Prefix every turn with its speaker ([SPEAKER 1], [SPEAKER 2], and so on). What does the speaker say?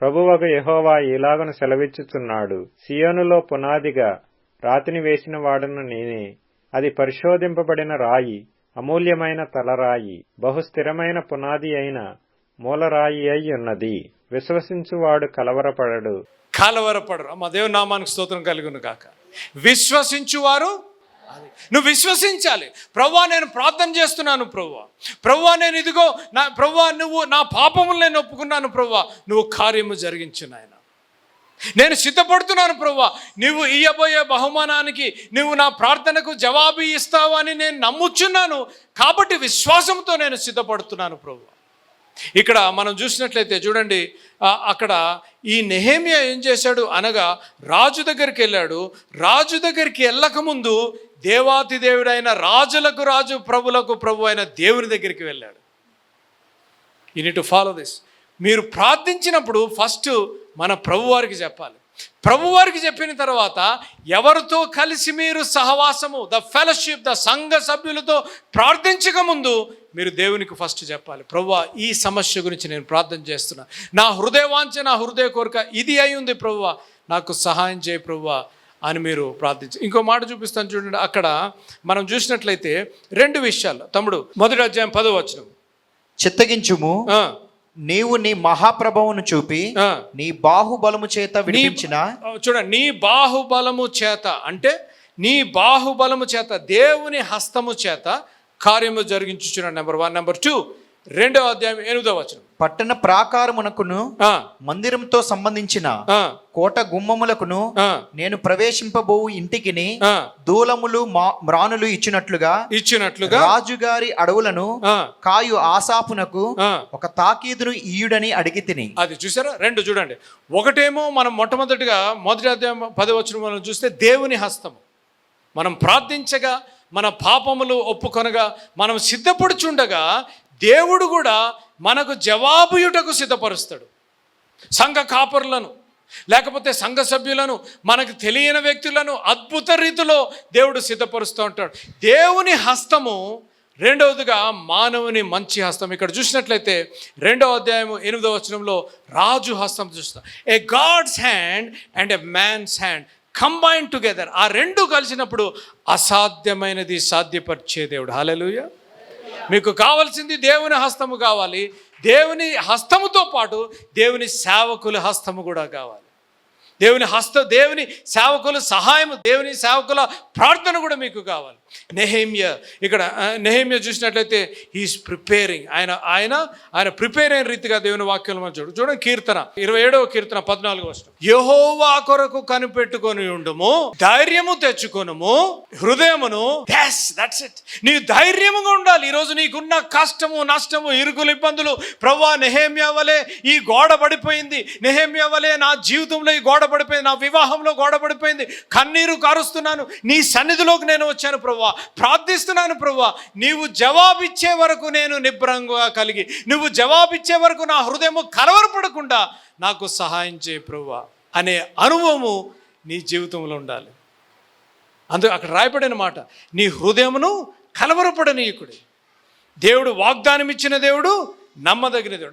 [SPEAKER 1] ప్రభువగ యహోవా ఇలాగను సెలవిచ్చుచున్నాడు. సియోనులో పునాదిగా రాతిని వేసిన వాడను నేనే. అది పరిశోధింపబడిన రాయి అమూల్యమైన తలరాయి బహుస్థిరమైన పునాది అయిన మూలరాయి అయి ఉన్నది. విశ్వసించువాడు కలవరపడడు.
[SPEAKER 2] కలవరపడరు. మా దేవుని నామానికి స్తోత్రం కలుగును కాక విశ్వసించువారు నువ్వు విశ్వసించాలి. ప్రవ్వా నేను ప్రార్థన చేస్తున్నాను ప్రవ్వా. ప్రవ్వా నేను ఇదిగో నా ప్రవ్వా నువ్వు నా పాపములు నేను ఒప్పుకున్నాను ప్రవ్వా. నువ్వు కార్యము జరిగించు నాయన. నేను సిద్ధపడుతున్నాను ప్రవ్వా. నువ్వు ఇయ్యబోయే బహుమానానికి నువ్వు నా ప్రార్థనకు జవాబు ఇస్తావని నేను నమ్ముచున్నాను. కాబట్టి విశ్వాసంతో నేను సిద్ధపడుతున్నాను ప్రవ్వా. ఇక్కడ మనం చూసినట్లయితే చూడండి అక్కడ ఈ నెహేమియా ఏం చేశాడు అనగా రాజు దగ్గరికి వెళ్ళాడు. రాజు దగ్గరికి వెళ్ళకముందు దేవాతి దేవుడైన రాజులకు రాజు ప్రభులకు ప్రభు అయిన దేవుని దగ్గరికి వెళ్ళాడు. You need to follow this మీరు ప్రార్థించినప్పుడు ఫస్ట్ మన ప్రభువారికి చెప్పాలి. ప్రభువారికి చెప్పిన తర్వాత ఎవరితో కలిసి మీరు సహవాసము ద ఫెలోషిప్ ద సంఘ సభ్యులతో ప్రార్థించక ముందు మీరు దేవునికి ఫస్ట్ చెప్పాలి ప్రభువా ఈ సమస్య గురించి నేను ప్రార్థన చేస్తున్నా. నా హృదయవాంఛ నా హృదయ కోరిక ఇది అయి ఉంది ప్రభువా నాకు సహాయం చేయ ప్రభువా అని మీరు ప్రార్థించి ఇంకో మాట చూపిస్తాను చూడండి. అక్కడ మనం చూసినట్లయితే రెండు విషయాలు. తమ్ముడు మొదటి అధ్యాయం పదో వచనం.
[SPEAKER 3] చిత్తగించుము. నీవు నీ మహాప్రభవును చూపి. నీ బాహుబలము చేత విడిపించిన
[SPEAKER 2] చూడండి నీ బాహుబలము చేత అంటే నీ బాహుబలము చేత దేవుని హస్తము చేత కార్యము జరిగించుచున్నాడు నెంబర్ వన్ నెంబర్ టూ రెండవ అధ్యాయం ఎనిమిదవ వచనం.
[SPEAKER 3] పట్టణ ప్రాకారమునకును మందిరంతో సంబంధించిన కోట గుమ్మములకును నేను ప్రవేశింపబోవు ఇంటికిని
[SPEAKER 2] ఆ,
[SPEAKER 3] దూలములు మ్రానులు ఇచ్చినట్లుగా
[SPEAKER 2] ఇచ్చినట్లుగా
[SPEAKER 3] రాజుగారి అడవులను కాయు ఆసాపునకు. ఒక తాకీదును ఈయుడని అడిగి తిని.
[SPEAKER 2] అది చూసారా? రెండు చూడండి. ఒకటేమో మనం మొట్టమొదటిగా మొదటి అధ్యాయం పది వచ్చిన మనం చూస్తే దేవుని హస్తము. మనం ప్రార్థించగా మన పాపములు ఒప్పుకొనగా మనం సిద్ధపడుచుండగా దేవుడు కూడా మనకు జవాబుయుటకు సిద్ధపరుస్తాడు. సంఘ కాపరులను లేకపోతే సంఘ సభ్యులను మనకు తెలియని వ్యక్తులను అద్భుత రీతిలో దేవుడు సిద్ధపరుస్తూ ఉంటాడు. దేవుని హస్తము రెండవదిగా మానవుని మంచి హస్తం. ఇక్కడ చూసినట్లయితే రెండవ అధ్యాయం ఎనిమిదవ వచనంలో రాజు హస్తం చూస్తాం. A God's hand and a man's hand combine together. ఆ రెండు కలిసినప్పుడు అసాధ్యమైనది సాధ్యపరిచే దేవుడు. హల్లెలూయా. మీకు కావాల్సింది దేవుని హస్తము కావాలి. దేవుని హస్తముతో పాటు దేవుని సేవకుల హస్తము కూడా కావాలి. దేవుని హస్త దేవుని సేవకులు సహాయం దేవుని సేవకుల ప్రార్థన కూడా మీకు కావాలి. నెహేమ్య ఇక్కడ నెహేమ్య చూసినట్లయితే హీఈస్ ప్రిపేరింగ్ ఆయన ఆయన ఆయన ప్రిపేర్ అయిన రీతిగా దేవుని వాక్యాలు మనం చూడు చూడండి కీర్తన. ఇరవై ఏడవ కీర్తన పద్నాలుగు వర్షం యహోవా కొరకు కనిపెట్టుకొని ఉండము ధైర్యము తెచ్చుకొనుము హృదయమును దట్స్ ఇట్ నీ ధైర్యముగా ఉండాలి. ఈరోజు నీకున్న కష్టము నష్టము ఇరుకులు ఇబ్బందులు ప్రవ్వా నెహేమ్య వలె ఈ గోడ పడిపోయింది. నెహేమ్య వలె నా జీవితంలో ఈ గోడ పడిపోయింది నా వివాహంలో గోడ పడిపోయింది కన్నీరు కారుస్తున్నాను. నీ సన్నిధిలోకి నేను వచ్చాను ప్రవ్వా ప్రార్థిస్తున్నాను ప్రవ్వా నీవు జవాబిచ్చే వరకు నేను నిబ్రంగా కలిగి నువ్వు జవాబిచ్చే వరకు నా హృదయము కలవరపడకుండా నాకు సహాయం చేయ ప్రవ్వా అనే అనుభవము నీ జీవితంలో ఉండాలి. అందుకు అక్కడ రాయబడిన మాట నీ హృదయమును కలవరపడనీయకుడు. దేవుడు వాగ్దానం ఇచ్చిన దేవుడు నమ్మదగిన దేవుడు.